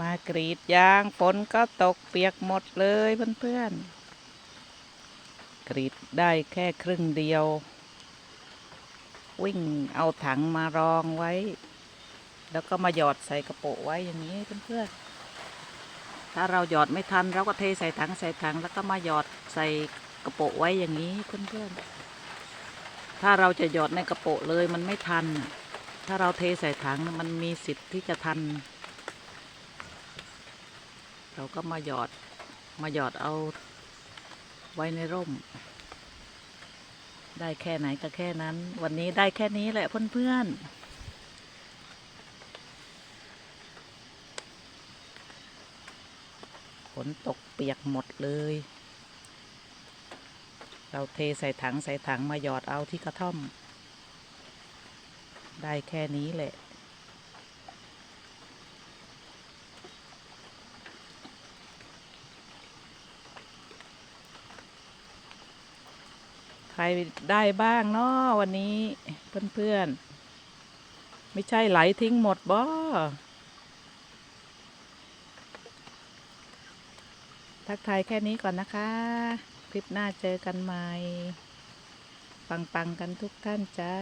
มากรีดยางฝนก็ตกเปียกหมดเลยเพื่อนๆ กรีดได้แค่ครึ่งเดียว วิ่งเอาถังมารองไว้ แล้วก็มาหยอดใส่กระโปะไว้อย่างนี้เพื่อนๆ ถ้าเราหยอดไม่ทันเราก็เทใส่ถังใส่ถัง แล้วก็มาหยอดใส่กระโปะไว้อย่างนี้เพื่อนๆ ถ้าเราจะหยอดในกระโปะเลยมันไม่ทัน ถ้าเราเทใส่ถังมันมีสิทธิ์ที่จะทัน เราก็มาหยอดมาหยอดเอาไว้ในร่ม ได้แค่ไหนก็แค่นั้น วันนี้ได้แค่นี้แหละเพื่อนๆฝนตกเปียกหมดเลย เราเทใส่ถังใส่ถังมาหยอดเอาที่กระท่อม ได้แค่นี้แหละ รได้บ้างเนาะวันนี้เพื่อนๆ ไม่ใช่ไหลทิ้งหมดบ่ทักทายแค่นี้ก่อนนะคะ คลิปหน้าเจอกันใหม่ ปัง ๆ กันทุกท่านจ้า